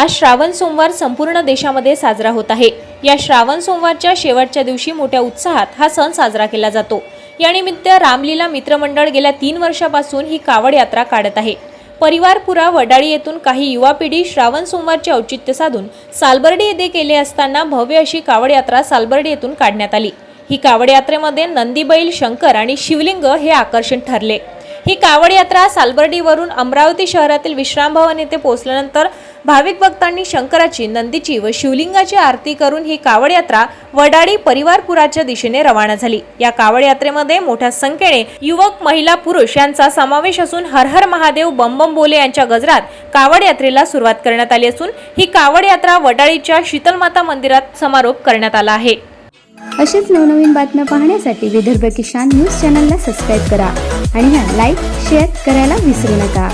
आज श्रावण सोमवार संपूर्ण देशामध्ये साजरा होत आहे. या श्रावण सोमवारच्या शेवटच्या दिवशी मोठ्या उत्साहात हा सण साजरा केला जातो. यानिमित्त रामलीला मित्रमंडळ गेल्या तीन वर्षापासून ही कावड यात्रा काढत आहे. परिवारपुरा वडाळी येथून काही युवा पिढी श्रावण सोमवारचे औचित्य साधून सालबर्डी येथे केले असताना भव्य अशी कावड यात्रा सालबर्डी येथून काढण्यात आली. ही कावड यात्रेमध्ये नंदीबैल शंकर आणि शिवलिंग हे आकर्षण ठरले. ही कावड यात्रा सालबर्डीवरून अमरावती शहरातील विश्रामभवन येथे पोहोचल्यानंतर भाविक भक्तांनी शंकराची नंदीची व शिवलिंगाची आरती करून ही कावड यात्रा वडाळी परिवारपुराच्या दिशेने रवाना झाली. या कावड यात्रेमध्ये मोठ्या संख्येने युवक महिला पुरुष यांचा समावेश असून हर हर महादेव बम बोले यांच्या गजरात कावड यात्रेला सुरुवात करण्यात आली असून ही कावड यात्रा वडाळीच्या शीतलमाता मंदिरात समारोप करण्यात आला आहे. अशीच नवनवीन बातम्या पाहण्यासाठी विदर्भ किसान न्यूज चॅनलला सबस्क्राईब करा आणि हां लाईक शेअर करायला विसरू नका.